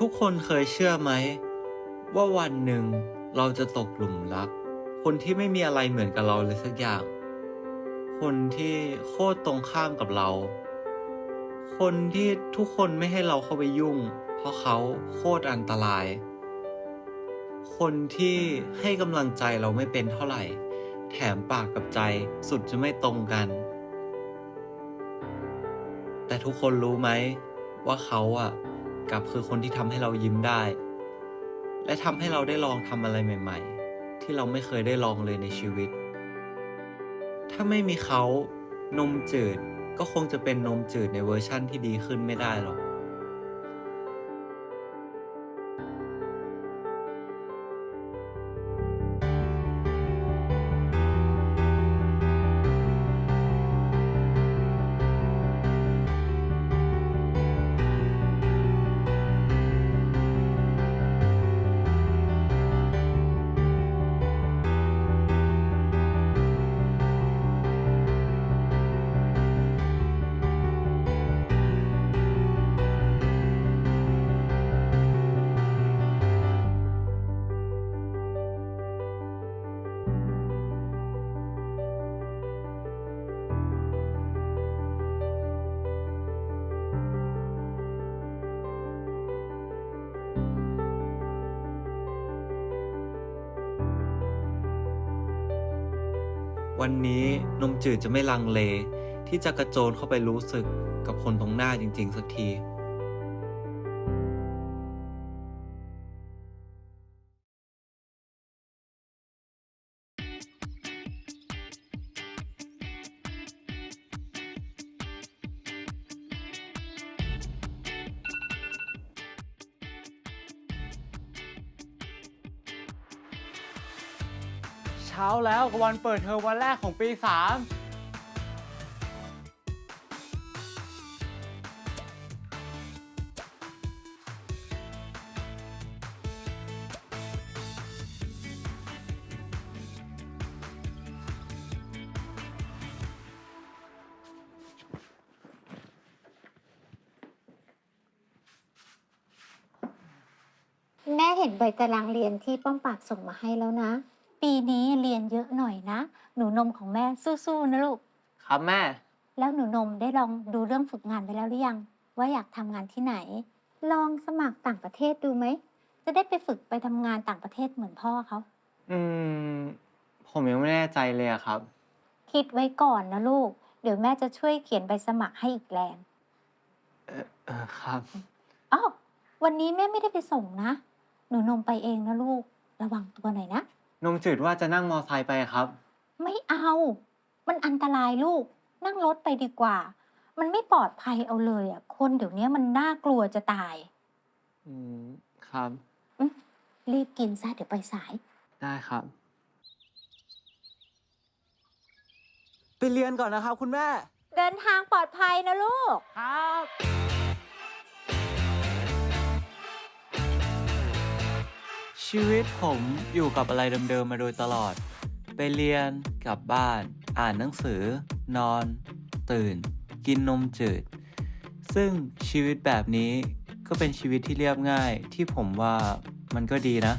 ทุกคนเคยเชื่อไหม ว่าวันหนึ่งเราจะตกหลุมรัก คนที่ไม่มีอะไรเหมือนกับเราเลยสักอย่าง คนที่โคตรตรงข้ามกับเรา คนที่ทุกคนไม่ให้เราเข้าไปยุ่ง เพราะเขาโคตรอันตราย คนที่ให้กำลังใจเราไม่เป็นเท่าไหร่ แถมปากกับใจสุดจะไม่ตรงกัน แต่ทุกคนรู้ไหมว่าเขาอะ กลับคือคนที่ทำให้เรายิ้มได้ และทำให้เราได้ลองทำอะไรใหม่ ๆ ที่เราไม่เคยได้ลองเลยในชีวิต ถ้าไม่มีเขานมจืดก็คงจะเป็นนมจืดในเวอร์ชั่นที่ดีขึ้นไม่ได้หรอก วันนี้นมจืดจะไม่ลังเล ที่จะกระโจนเข้าไปรู้สึกกับคนตรงหน้าจริง ๆ สักที ช้าแล้วกับวันเปิดเทอมวันแรกของปีสามแม่เห็นใบตารางเรียนที่ป้อมปรากส่งมาให้แล้วนะ ปีนี้เรียนเยอะหน่อยนะ หนูนมของแม่สู้ๆนะลูก ครับแม่ แล้วหนูนมได้ลองดูเรื่องฝึกงานไปแล้วหรือยัง ว่าอยากทำงานที่ไหน ลองสมัครต่างประเทศดูไหม จะได้ไปฝึกไปทำงานต่างประเทศเหมือนพ่อเขา อืม ผมยังไม่แน่ใจเลยอะครับ คิดไว้ก่อนนะลูก เดี๋ยวแม่จะช่วยเขียนใบสมัครให้อีกแรงเออเออครับ อ้าววันนี้แม่ไม่ได้ไปส่งนะ หนูนมไปเองนะลูก ระวังตัวหน่อยนะ นมจืดว่าจะนั่งมอไซค์ไปครับ ไม่เอา มันอันตรายลูก นั่งรถไปดีกว่า มันไม่ปลอดภัยเอาเลยอะ คนเดี๋ยวนี้มันน่ากลัวจะตาย อืม ครับ รีบกินซะเดี๋ยวไปสาย ได้ครับ ไปเรียนก่อนนะครับคุณแม่ เดินทางปลอดภัยนะลูก ครับ ชีวิตผมอยู่กับอะไรเดิมๆมาโดยตลอด ไปเรียน กลับบ้าน อ่านหนังสือ นอน ตื่น กินนมจืด ซึ่งชีวิตแบบนี้ก็เป็นชีวิตที่เรียบง่ายที่ผมว่ามันก็ดีนะ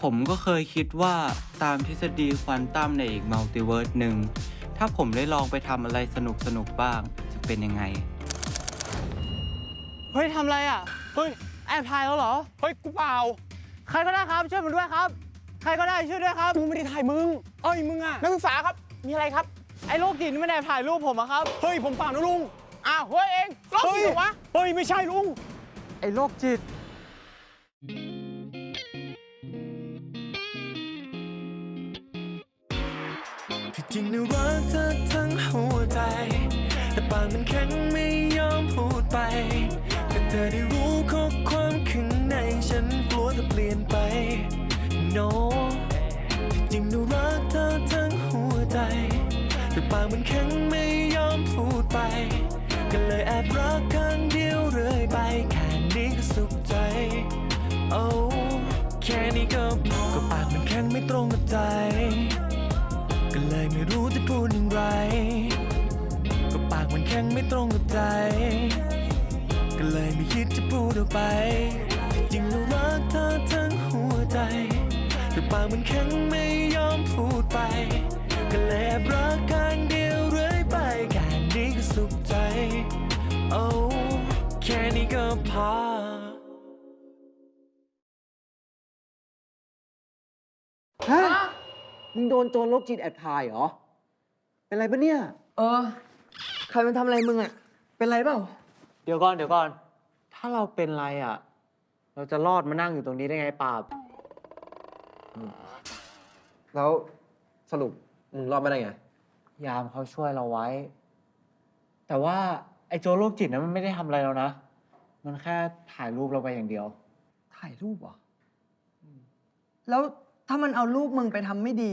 ผมก็เคยคิดว่าตามทฤษฎีควอนตัมในอีกมัลติเวิร์สหนึ่ง ถ้าผมได้ลองไปทำอะไรสนุกๆบ้าง จะเป็นยังไง เฮ้ยทำอะไรอะ เฮ้ย แอบถ่ายแล้วเหรอ เฮ้ย กูเปล่า ใครก็ได้ครับช่วยผมด้วยครับ ใครก็ได้ช่วยด้วยครับกูไม่ได้ถ่ายมึง เอ้ยมึงอะนักศึกษาครับ มีอะไรครับ ไอ้โรคจิตนี่มันแอบถ่ายรูปผมอะครับ เฮ้ย ผมเปล่านะลุง อ้าวเฮ้ยเองรอบกี่เหรอวะ เฮ้ย ไม่ใช่ลุง ไอ้โรคจิต ที่จริงนะรักเธอทั้งหัวใจ แต่ปากมันแข็งไม่ยอมพูดไปแต่เธอได้รู้ ลี่ยนไป no ที่จริงนะรักเธอทั้งหัวใจ แต่ปากมันแข็งไม่ยอมพูดไป ก็เลยแอบรักข้างเดียวเรื่อยไป แค่นี้ก็สุขใจ โอ้แค่นี้ก็พอก็ปากมันแข็งไม่ตรงกับใจ ก็เลยไม่รู้จะพูดอย่างไร ก็ปากมันแข็งไม่ตรงกับใจ ก็เลยไม่คิดจะพูดออกไปากมันแข็งไม่ยอมพูดไป ก็เลยแอบรักข้างเดียวเรื่อยไปแค่นี้ก็สุขใจ โอ้แค่นี้ก็พอฮะมึงโดนโจรโรคจิตแอบถ่ายเหรอ เป็นไรปะเนี่ย เออ ใครมันทำอะไรมึงอะเป็นไรเปล่า เดี๋ยวก่อนเดี๋ยวก่อน ถ้าเราเป็นไรอะเราจะรอดมานั่งอยู่ตรงนี้ได้ไงปราบ แล้วสรุปมึงรอดมาได้ไง ยามเขาช่วยเราไว้ แต่ว่าไอ้โจรโรคจิตนั้นมันไม่ได้ทำอะไรเรานะ มันแค่ถ่ายรูปเราไปอย่างเดียว ถ่ายรูปเหรออแล้วถ้ามันเอารูปมึงไปทำไม่ดี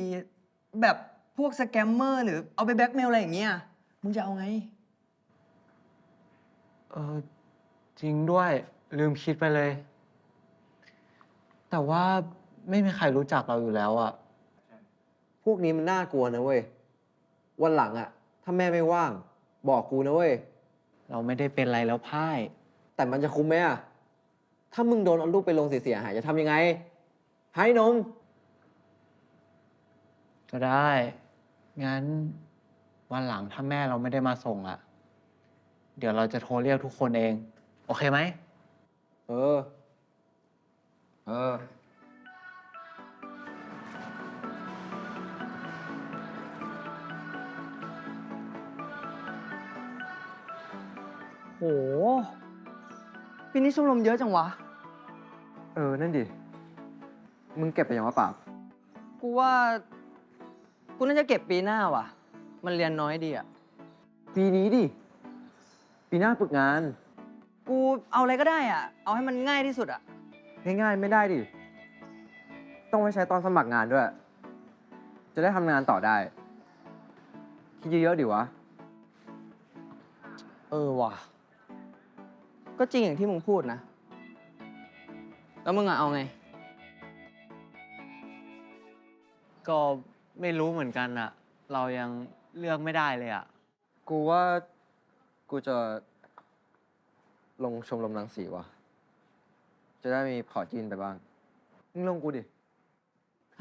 แบบพวกสแกมเมอร์หรือเอาไปแบล็กเมลอะไรอย่างเงี้ย มึงจะเอาไง เออจริงด้วยลืมคิดไปเลย แต่ว่าไม่มีใครรู้จักเราอยู่แล้วอะพ วกนี้มันน่ากลัวนะเว้ย วันหลังอะถ้าแม่ไม่ว่าง บอกกูนะเว้ย เราไม่ได้เป็นไรแล้วพ่าย แต่มันจะคุ้มไหมอะถ้ามึงโดนเอารูปไปลงเสียหายจะทำยังไง ให้นม ก็ได้ งั้น วันหลังถ้าแม่เราไม่ได้มาส่งอะเดี๋ยวเราจะโทรเรียกทุกคนเอง โอเคไหม เออ เออ โห ปีนี้ชมรมเยอะจังวะ เออ นั่นดิ มึงเก็บไปยังวะปราบกูว่า กูน่าจะเก็บปีหน้าว่ะ มันเรียนน้อยดีอะปีนี้ดิ ปีหน้าฝึกงาน กูเอาอะไรก็ได้อะเอาให้มันง่ายที่สุดอะง่ายๆไม่ได้ดิ ต้องไว้ใช้ตอนสมัครงานด้วย จะได้ทำงานต่อได้ คิดเยอะๆดิวะ เออว่ะ ก็จริงอย่างที่มึงพูดนะ แล้วมึงอะเอาไง ก็ไม่รู้เหมือนกันอะเรายังเลือกไม่ได้เลยอะกูว่ากูจะลงชมรมรังสีวะจะได้มีพอร์ตจีนไปบ้าง มึงลงกูดิ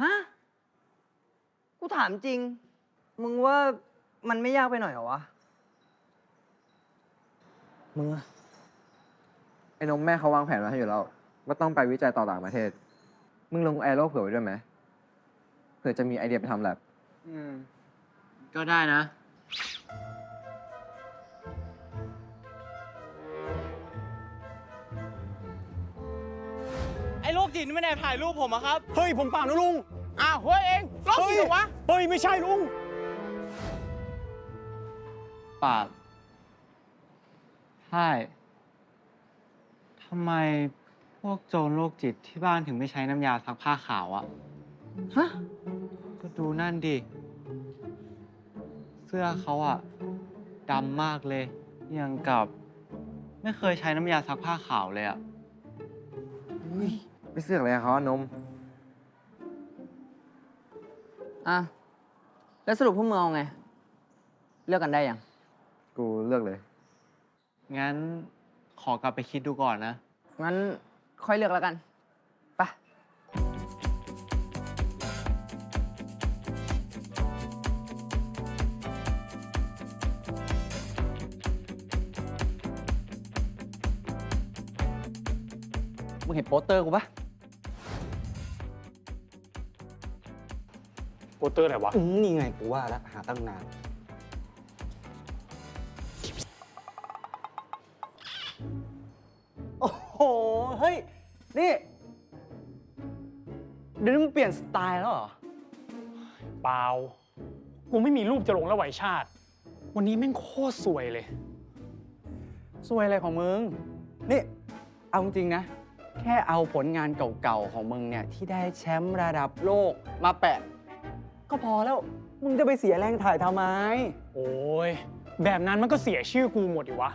ฮะ กูถามจริง มึงว่ามันไม่ยากไปหน่อยเหรอวะ มึงอะ ไอ้นมแม่เขาวางแผนมาให้อยู่แล้วว่าต้องไปวิจัยต่อต่างประเทศ มึงลงแอโร่เผื่อไว้ด้วยไหมเผื่อจะมีไอเดียไปทำแลบอืม ก็ได้นะ ไอ้โรคจิตนี่มันแอบถ่ายรูปผมอะครับ เฮ้ย ผมเปล่านะลุง อ้าวเฮ้ยเองโรคจิตเหรอวะ เฮ้ย ไม่ใช่ลุงปราบใช่ ทำไมพวกโจรโรคจิตที่บ้านถึงไม่ใช้น้ำยาซักผ้าขาวอะฮะ ก็ดูนั่นดิ เสื้อเขาอะดำมากเลย ยังกับ ไม่เคยใช้น้ำยาซักผ้าขาวเลยอะไม่เสือกอะไรกับเขาอะนม อะ แล้วสรุปพวกมึงเอาไง เลือกกันได้ยัง กูเลือกเลย งั้น ขอกลับไปคิดดูก่อนนะ งั้นค่อยเลือกแล้วกัน ไป มึงเห็นโปสเตอร์กูปะโปสเตอร์ไหนวะ อืมนี่ไงกูว่าแล้วหาตั้งนาน นี่ เดี๋ยวนี้มึงเปลี่ยนสไตล์แล้วเหรอ เปล่า กูไม่มีรูปจะลงแล้วไหวชาติ วันนี้แม่งโคตรสวยเลย สวยอะไรของมึง นี่ เอาจริงๆนะ แค่เอาผลงานเก่าๆ ของมึงเนี่ย ที่ได้แชมป์ระดับโลกมาแปะ ก็พอแล้ว มึงจะไปเสียแรงถ่ายทำไม โอ้ย แบบนั้นมันก็เสียชื่อกูหมดดิวะ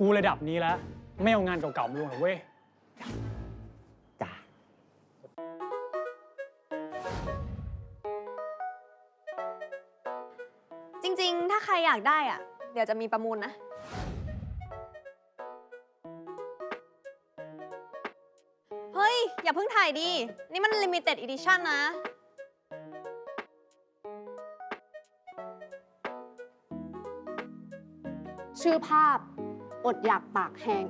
กูระดับนี้แล้ว ไม่เอางานเก่าๆมาลงหรอกเว้ย ริง ๆ ถ้าใครอยากได้อะ เดี๋ยวจะมีประมูลนะ เฮ้ย อย่าเพิ่งถ่ายดินี่มัน limited edition นะ ชื่อภาพ อดอยากปากแห้ง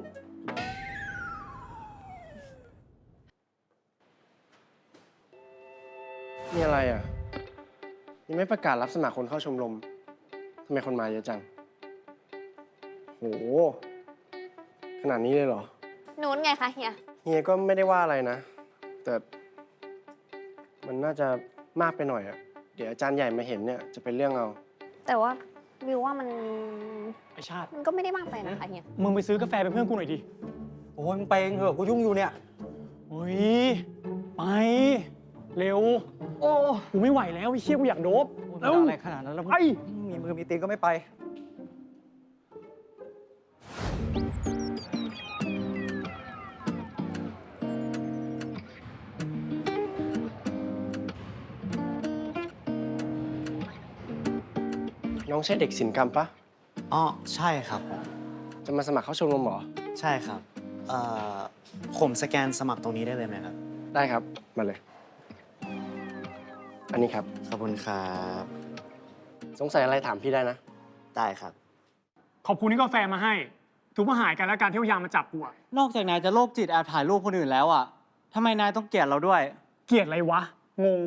มีอะไรอะ ยังไม่ประกาศรับสมัครคนเข้าชมรม ทำไมคนมาเยอะจัง โห ขนาดนี้เลยเหรอ นู้นไงคะเฮีย เฮียก็ไม่ได้ว่าอะไรนะ แต่มันน่าจะมากไปหน่อยอะเดี๋ยวอาจารย์ใหญ่มาเห็นเนี่ยจะเป็นเรื่องเอา แต่ว่าวิวว่ามันไอชาติ มันก็ไม่ได้มากไปนะคะเฮีย มึงไปซื้อกาแฟเป็นเพื่อนกูหน่อยดิ โอ้ยมึงไปเองเถอะกูยุ่งอยู่เนี่ยเฮ้ยไป เร็ว โอ้ กูไม่ไหวแล้วไอ้เชี่ยกูอยากโดบมันจะอะไรขนาดนั้นแล้วมึงไป มีมือมีตีนก็ไม่ไป น้องใช่เด็กศิลปกรรมปะอ๋อใช่ครับผมจะมาสมัครเข้าชมรมเหรอ ใช่ครับเอ่อผมสแกนสมัครตรงนี้ได้เลยไหมครับ ได้ครับ มาเลย อันนี้ครับ ขอบคุณครับ สงสัยอะไรถามพี่ได้นะ ได้ครับ ขอบคุณที่กาแฟมาให้ถือว่าหายกันแล้วการที่เอายามมาจับกูอะนอกจากนายจะโรคจิตแอบถ่ายรูปคนอื่นแล้วอะทำไมนายต้องเกลียดเราด้วย เกลียดอะไรวะ งง